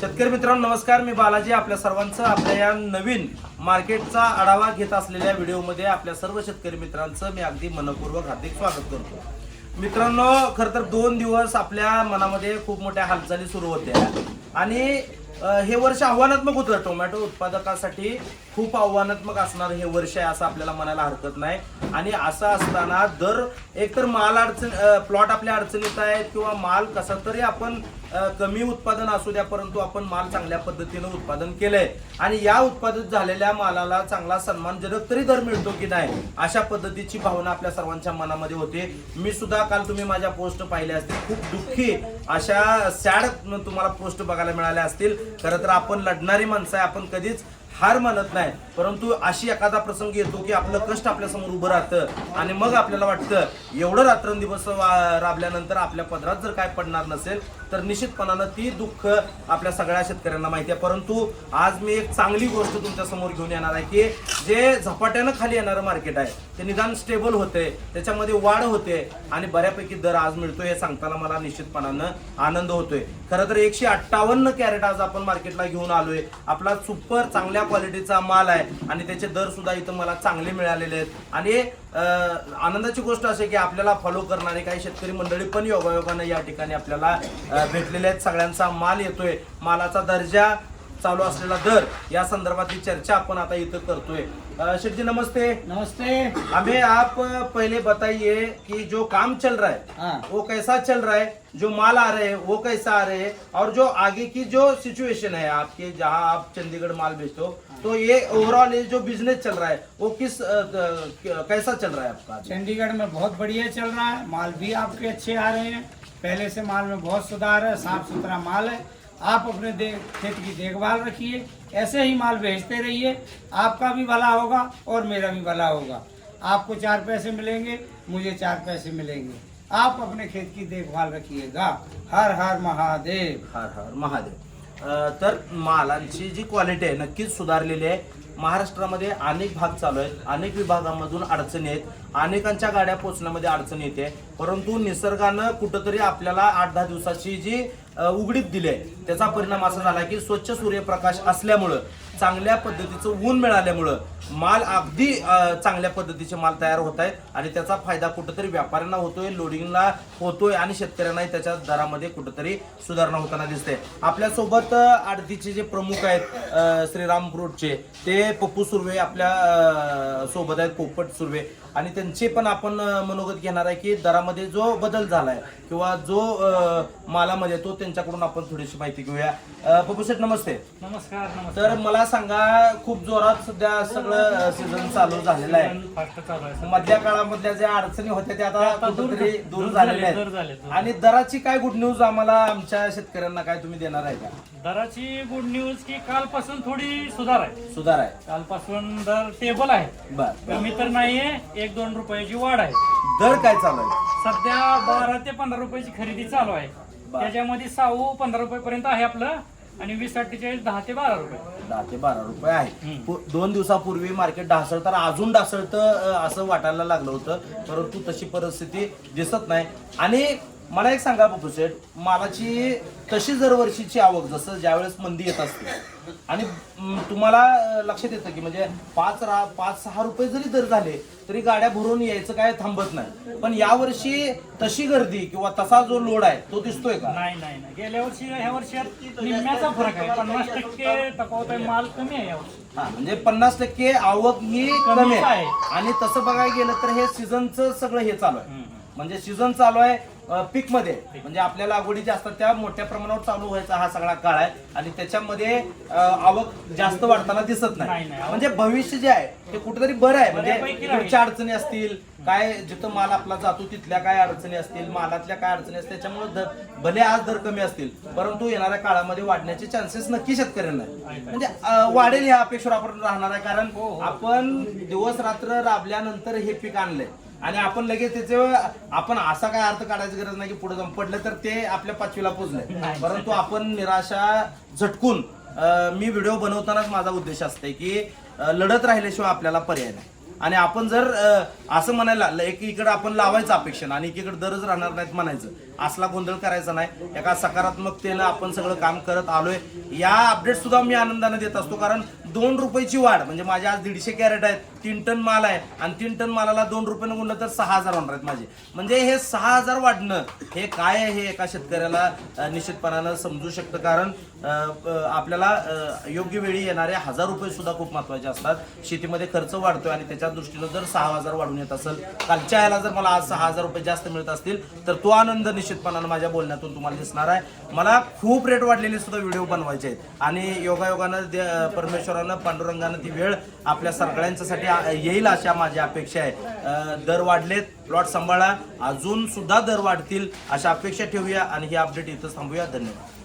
शेतकरी मित्रांनो नमस्कार. मी बालाजी आपल्या सर्वांचं आपल्या या नवीन मार्केटचा आढावा घेत असलेल्या व्हिडिओमध्ये आपल्या सर्व शेतकरी मित्रांचं मी अगदी मनपूर्वक हार्दिक स्वागत करतो. मित्रांनो खरं तर दोन दिवस आपल्या मनामध्ये खूप मोठ्या हालचाली सुरू होत्या. आणि हे वर्ष आव्हानात्मक होतं. टोमॅटो उत्पादकासाठी खूप आव्हानात्मक असणार हे वर्ष आहे असं आपल्याला म्हणायला हरकत नाही. आणि असं असताना दर एकतर माल अडचण प्लॉट आपल्या अडचणीत आहेत किंवा माल कसा तरी आपण कमी उत्पादन असू द्या परंतु आपण माल चांगल्या पद्धतीनं उत्पादन केलंय. आणि या उत्पादित झालेल्या मालाला चांगला सन्मानजनक तरी दर मिळतो की नाही अशा पद्धतीची भावना आपल्या सर्वांच्या मनामध्ये होते. मी सुद्धा काल तुम्ही माझ्या पोस्ट पाहिल्या असतील खूप दुःखी अशा सॅड तुम्हाला पोस्ट बघायला मिळाल्या असतील. खरं तर आपण लढणारी माणसं आहे. आपण कधीच हार मानत नाही. परंतु अशी एखादा प्रसंग येतो की आपलं कष्ट आपल्यासमोर उभं राहतं आणि मग आपल्याला वाटतं एवढं रात्रंदिवस राबल्यानंतर आपल्या पदरात जर काय पडणार नसेल तर निश्चितपणानं ती दुःख आपल्या सगळ्या शेतकऱ्यांना माहिती आहे. परंतु आज मी एक चांगली गोष्ट तुमच्यासमोर घेऊन येणार आहे की जे झपाट्यानं खाली येणारं मार्केट आहे ते निदान स्टेबल होते त्याच्यामध्ये वाढ होते आणि बऱ्यापैकी दर आज मिळतो हे सांगताना मला निश्चितपणानं आनंद होतोय. खरं तर एकशे अठ्ठावन्न कॅरेट आज आपण मार्केटला घेऊन आलोय. आपला सुपर चांगल्या क्वालिटीचा माल आहे. आणि त्याचे दर सुद्धा इथं मला चांगले मिळालेले आहेत. आणि आनंदाची गोष्ट अशी की आपल्याला फॉलो करणारे काही शेतकरी मंडळी पण योगायोगानं या ठिकाणी आपल्याला भेटलेले आहेत. सगळ्यांचा माल येतोय. मालाचा दर्जा चालू असलेला दर या संदर्भातली चर्चा आपण आता इथं करतोय. अं, शेठजी नमस्ते. नमस्ते. हमें आप पहले बताइए कि जो काम चल रहा है हाँ. वो कैसा चल रहा है जो माल आ रहे हैं वो कैसा आ रहे हैं और जो आगे की जो सिचुएशन है आपके जहाँ आप चंडीगढ़ माल बेचते हो तो ये ओवरऑल ये जो बिज़नेस चल रहा है वो किस अ, अ, कैसा चल रहा है आपका? चंडीगढ़ में बहुत बढ़िया चल रहा है माल भी आपके अच्छे आ रहे हैं पहले से माल में बहुत सुधार है साफ़ सुथरा माल है आप अपने दे, खेत की देखभाल रखिए ऐसे ही माल भेजते रहिए। आपका भी भला होगा और मेरा भी भला होगा। आपको चार पैसे मिलेंगे मुझे चार पैसे मिलेंगे। आप अपने खेत की देखभाल रखिएगा। हर हर महादेव। हर हर महादेव। अ, तर मालांची जी क्वालिटी आहे नक्कीच सुधारलेली आहे. महाराष्ट्रामध्ये अनेक भाग चालू आहेत अनेक विभागामधून अडचणी आहेत अनेकांच्या गाड्या पोचण्यामध्ये अडचण येते. परंतु निसर्गानं कुठंतरी आपल्याला आठ दहा दिवसाची जी उघडीत दिले. त्याचा परिणाम असा झाला की स्वच्छ सूर्यप्रकाश असल्यामुळं चांगल्या पद्धतीचं ऊन मिळाल्यामुळं माल अगदी चांगल्या पद्धतीचे माल तयार होत आहेत आणि त्याचा फायदा कुठंतरी व्यापाऱ्यांना होतोय लोडिंगला होतोय आणि शेतकऱ्यांनाही त्याच्या दरामध्ये कुठंतरी सुधारणा होताना दिसते. आपल्यासोबत आडतीचे जे प्रमुख आहेत श्रीराम फ्रूटचे ते पप्पू सुर्वे आपल्यासोबत आहेत पोपट सुर्वे. आणि त्यांचे पण आपण मनोगत घेणार आहे की दरामध्ये जो बदल झालाय किंवा जो मालामध्ये तो त्यांच्याकडून आपण थोडीशी माहिती घेऊया. पप्पू शेठ नमस्ते. नमस्कार. तर मला सांगा खूप जोरात सध्या सगळं सीझन चालू झालेलं आहे. फास्ट चालू आहे. मधल्या काळामधल्या ज्या अडचणी होत्या त्या आता आता दूर- कुठेतरी दूर दूर झालेल्या झाले, दूर झाले, आहेत दूर. आणि दराची काय गुड न्यूज आम्हाला आमच्या शेतकऱ्यांना काय तुम्ही देणार आहे का? दराची गुड न्यूज की कालपासून थोडी सुधार आहे. सुधार आहे. कालपासून दर टेबल आहे. बर कमी तर नाहीये एक दोन रुपयाची वाढ आहे. दर काय चालू आहे? सध्या बारा ते पंधरा रुपयाची खरेदी चालू आहे. त्याच्यामध्ये साऊ पंधरा रुपये पर्यंत आहे आपलं. आणि वीस अठ्ठेचाळीस दहा ते बारा रुपये. दहा ते बारा रुपये आहे. हम्म. पु- दोन दिवसापूर्वी मार्केट ढासळताना अजून ढासळतं अं, असं वाटायला लागलं होतं. परंतु तशी परिस्थिती दिसत नाही. आणि मला एक सांगा बापू सेठ मालाची तशी जर वर्षीची आवक जसं ज्यावेळेस मंदी येत असते आणि म, तुम्हाला लक्षात येतं की म्हणजे पाच रा पाच सहा रुपये जरी दर झाले तरी गाड्या भरून यायचं काय थांबत नाही. पण यावर्षी तशी गर्दी किंवा तसा जो लोड आहे तो दिसतोय का? नाही नाही नाही. गेल्या वर्षी ह्या वर्षात निम्म्याचा फरक आहे. पन्नास टक्के तफावत आहे माल कमी आहे यावर्षी हा म्हणजे पन्नास टक्के आवक ही कमी कमीच आहे. आहे. आणि तसं बघायला गेलं तर हे सीझनचं सगळं हे चालू आहे. म्हणजे सीझन चालू आहे पीकमध्ये म्हणजे आपल्या लागवडी ज्या असतात त्या मोठ्या प्रमाणावर चालू व्हायचा हा सगळा काळ आहे. आणि त्याच्यामध्ये आवक जास्त वाढताना दिसत नाही. म्हणजे भविष्य जे आहे ते कुठेतरी बरं आहे. म्हणजे. पुढच्या अडचणी असतील काय जिथं माल आपला जातो तिथल्या काय अडचणी असतील मालातल्या काय अडचणी असतील त्याच्यामुळे भले आज दर कमी असतील परंतु येणाऱ्या काळामध्ये वाढण्याचे चान्सेस नक्की शेतकऱ्यांना. म्हणजे वाढेल ह्या अपेक्षेवर आपण राहणार आहे. कारण हो, आपण दिवस रात्र राबल्यानंतर हे पीक आणलंय. आणि आपण लगेच त्याचे आपण असा काय अर्थ काढायची गरज नाही की पुढे जाऊन पडलं तर ते आपल्या पाचवीला पोचलंय. परंतु आपण निराशा झटकून अ, मी व्हिडिओ बनवतानाच माझा उद्देश असते की अ, लढत राहिल्याशिवाय आपल्याला पर्याय नाही. आणि आपण जर अ, असं म्हणायला ल- एकीकडे आपण लावायचं अपेक्षण आणि एकीकडे दरच राहणार नाहीत म्हणायचं असला गोंधळ करायचा नाही. एका सकारात्मकतेनं आपण सगळं काम करत आलोय. या अपडेट सुद्धा मी आनंदाने देत असतो कारण दोन रुपयाची वाढ म्हणजे माझे आज दीडशे कॅरेट आहेत तीन टन माल आहे आणि तीन टन मालाला दोन रुपयानं गुणलं तर सहा हजार होणार आहेत माझे. म्हणजे हे सहा हजार वाढणं हे काय आहे हे एका शेतकऱ्याला निश्चितपणानं समजू शकतं. कारण आपल्याला योग्य वेळी येणारे हजार रुपये सुद्धा खूप महत्त्वाचे असतात. शेतीमध्ये खर्च वाढतोय आणि त्याच्या दृष्टीनं जर सहा हजार वाढून येत असेल कालच्या याला जर मला आज सहा हजार रुपये जास्त मिळत असतील तर तो आनंद निश्चितपणानं माझ्या बोलण्यातून तुम्हाला दिसणार आहे. मला खूप रेट वाढलेले सुद्धा व्हिडिओ बनवायचे आहेत. आणि योगायोगानं परमेश्वर परमेश्वरानं पांडुरंगानं ती वेळ आपल्या सगळ्यांच्यासाठी येईल अशा माझी अपेक्षा आहे. दर वाढलेत प्लॉट सांभाळा. अजून सुद्धा दर वाढतील अशा अपेक्षा ठेवूया आणि ही अपडेट इथं थांबूया. धन्यवाद.